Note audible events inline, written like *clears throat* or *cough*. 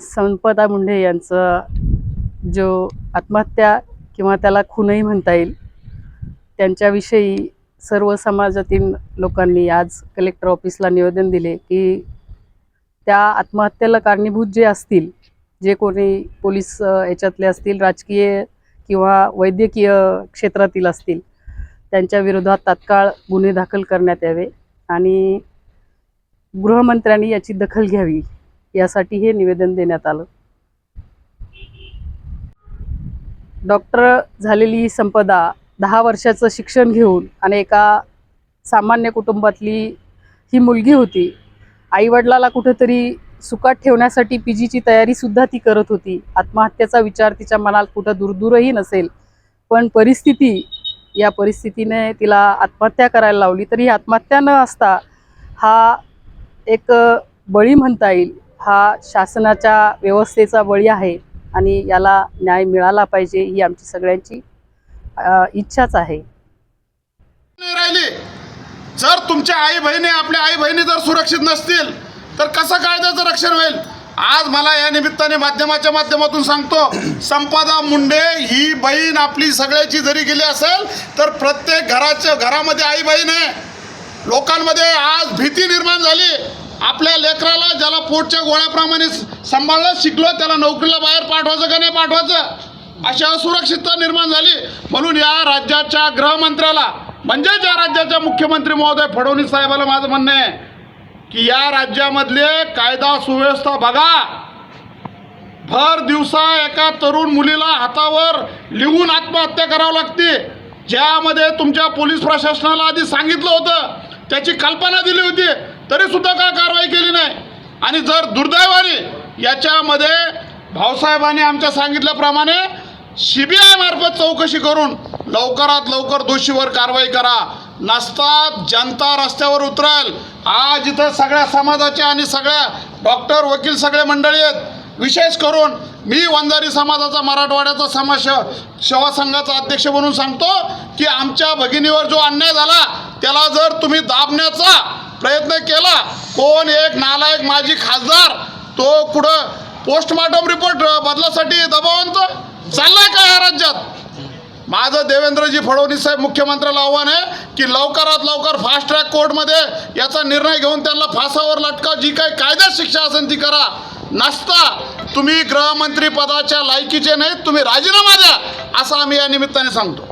संपदा मुंडे यांचं जो आत्महत्या किंवा त्याला खूनही म्हणता येईल त्यांच्याविषयी सर्व समाजातील लोकांनी आज कलेक्टर ऑफिसला निवेदन दिले की त्या आत्महत्येला कारणीभूत जे असतील जे कोणी पोलीस याच्यातले असतील राजकीय किंवा वैद्यकीय क्षेत्रातील असतील त्यांच्या विरोधात तात्काळ गुन्हे दाखल करण्यात यावे आणि गृहमंत्र्यांनी याची दखल घ्यावी यासाठी हे निवेदन देण्यात आलं. डॉक्टर झालेली ही संपदा दहा वर्षाचं शिक्षण घेऊन आणि एका सामान्य कुटुंबातली ही मुलगी होती. आईवडिलाला कुठंतरी सुखात ठेवण्यासाठी पी जीची तयारीसुद्धा ती करत होती. आत्महत्येचा विचार तिच्या मनात कुठं दूरदूरही नसेल. पण परिस्थिती या परिस्थितीने तिला आत्महत्या करायला लावली तरी ही आत्महत्या न असता हा एक बळी म्हणता येईल. हा शासनाच्या व्यवस्थेचा बळी आहे आणि याला न्याय मिळाला पाहिजे ही आमची सगळ्यांची इच्छाच आहे. राहिली. जर तुमच्या आई बहिणी आपल्या आई बहिणी जर सुरक्षित नसतील तर कसं कायद्याचं रक्षण होईल? आज मला या निमित्ताने माध्यमाच्या माध्यमातून सांगतो *clears throat* संपदा मुंडे ही बहीण आपली सगळ्याची जरी गेली असेल तर प्रत्येक घराच्या घरामध्ये आई बहीण आहे. लोकांमध्ये आज भीती निर्माण झाली. आपल्या लेकराला ज्याला पोटच्या गोळ्याप्रमाणे सांभाळलं शिकलो त्याला नोकरीला बाहेर पाठवायचं का नाही पाठवायचं? अशी असुरक्षितता निर्माण झाली. म्हणून या राज्याच्या गृहमंत्र्याला म्हणजेच ज्या राज्याच्या मुख्यमंत्री महोदय फडणवीस साहेबाला माझं म्हणणं आहे की या राज्यामधले कायदा सुव्यवस्था बघा. भर दिवसा एका तरुण मुलीला हातावर लिहून आत्महत्या करावं लागते. ज्यामध्ये तुमच्या पोलीस प्रशासनाला आधी सांगितलं होतं. त्याची कल्पना दिली होती. तरी सुद्धा का कारवाई केली नाही? आणि जर दुर्दैवाने याच्यामध्ये भाऊसाहेबांनी आमच्या सांगितल्याप्रमाणे सी बी मार्फत चौकशी करून लवकरात लवकर दोषीवर कारवाई करा. नसतात जनता रस्त्यावर उतराल. आज इथं सगळ्या समाजाच्या आणि सगळ्या डॉक्टर वकील सगळे मंडळी आहेत. विशेष करून मी वंजारी समाजाचा मराठवाड्याचा समाज सेवा संघाचा अध्यक्ष म्हणून सांगतो की आमच्या भगिनीवर जो अन्याय झाला त्याला जर तुम्ही दाबण्याचा प्रयत्न केला कोण एक नालायक माजी खासदार तो कुठं पोस्टमार्टम रिपोर्ट बदलासाठी दबावंत? चाललाय का या राज्यात? माझं देवेंद्रजी फडणवीस साहेब मुख्यमंत्र्याला आव्हान आहे की लवकरात लवकर फास्ट ट्रॅक कोर्टमध्ये याचा निर्णय घेऊन त्यांना फासावर लटका जी काही कायद्यात शिक्षा असेल ती करा. नसता तुम्ही गृहमंत्री पदाच्या लायकीचे नाहीत तुम्ही राजीनामा द्या असं आम्ही या निमित्ताने सांगतो.